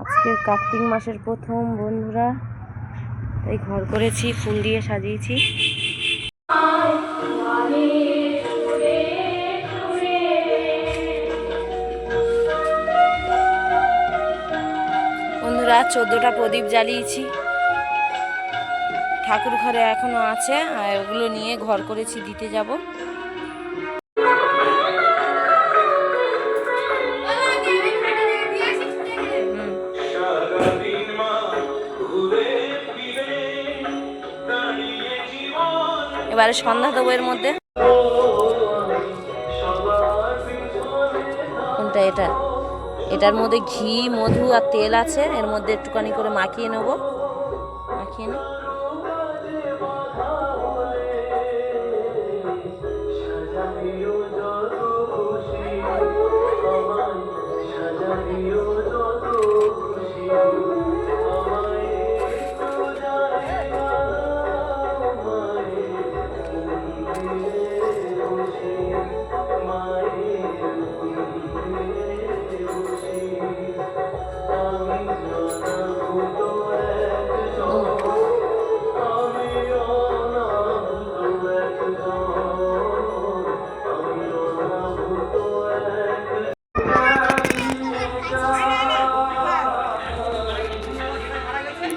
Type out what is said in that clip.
আজকে কার্তিক মাসের প্রথম, বন্ধুরা। তাই ঘর করেছি, ফুল দিয়ে সাজিয়েছি। বন্ধুরা, চোদ্দোটা প্রদীপ জ্বালিয়েছি। ঠাকুর ঘরে এখনও আছে, আর ওগুলো নিয়ে ঘর করেছি, দিতে যাব। এবারে সন্ধ্যা দেবো এর মধ্যে। কোনটা এটা? এটার মধ্যে ঘি, মধু আর তেল আছে। এর মধ্যে একটুখানি করে মাখিয়ে নেব। মাখিয়ে নে।